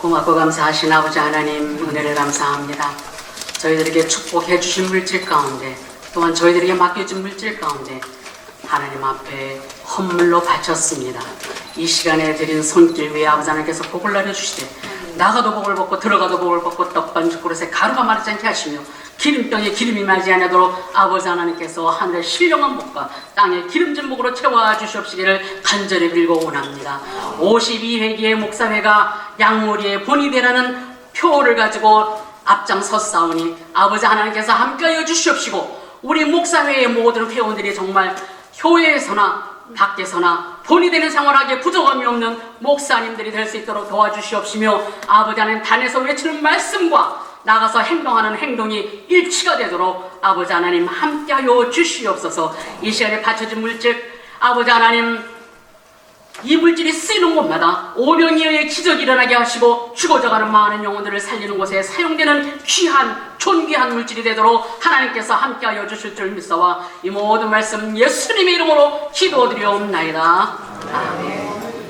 고맙고 감사하신 아버지 하나님 은혜를 감사합니다. 저희들에게 축복해 주신 물질 가운데 또한 저희들에게 맡겨진 물질 가운데 하나님 앞에 헌물로 바쳤습니다. 이 시간에 드린 손길 위에 아버지 하나님께서 복을 내려주시되 나가도 복을 받고 들어가도 복을 받고 떡반죽 그릇에 가루가 마르지 않게 하시며 기름병에 기름이 마지 않도록 아버지 하나님께서 하늘의 신령한 복과 땅의 기름진 복으로 채워 주시옵시기를 간절히 빌고 원합니다. 52회기의 목사회가 양모리의 본이 되라는 표를 가지고 앞장섰사오니 아버지 하나님께서 함께하여 주시옵시고 우리 목사회의 모든 회원들이 정말 교회에서나 밖에서나 본이 되는 생활하기에 부족함이 없는 목사님들이 될 수 있도록 도와주시옵시며 아버지 하나님 단에서 외치는 말씀과 나가서 행동하는 행동이 일치가 되도록 아버지 하나님 함께하여 주시옵소서. 이 시간에 바쳐진 물질 아버지 하나님 이 물질이 쓰이는 곳마다 오병이어의 기적이 일어나게 하시고 죽어져가는 많은 영혼들을 살리는 곳에 사용되는 귀한 존귀한 물질이 되도록 하나님께서 함께하여 주실 줄 믿사와 이 모든 말씀 예수님의 이름으로 기도드리옵나이다. 아멘.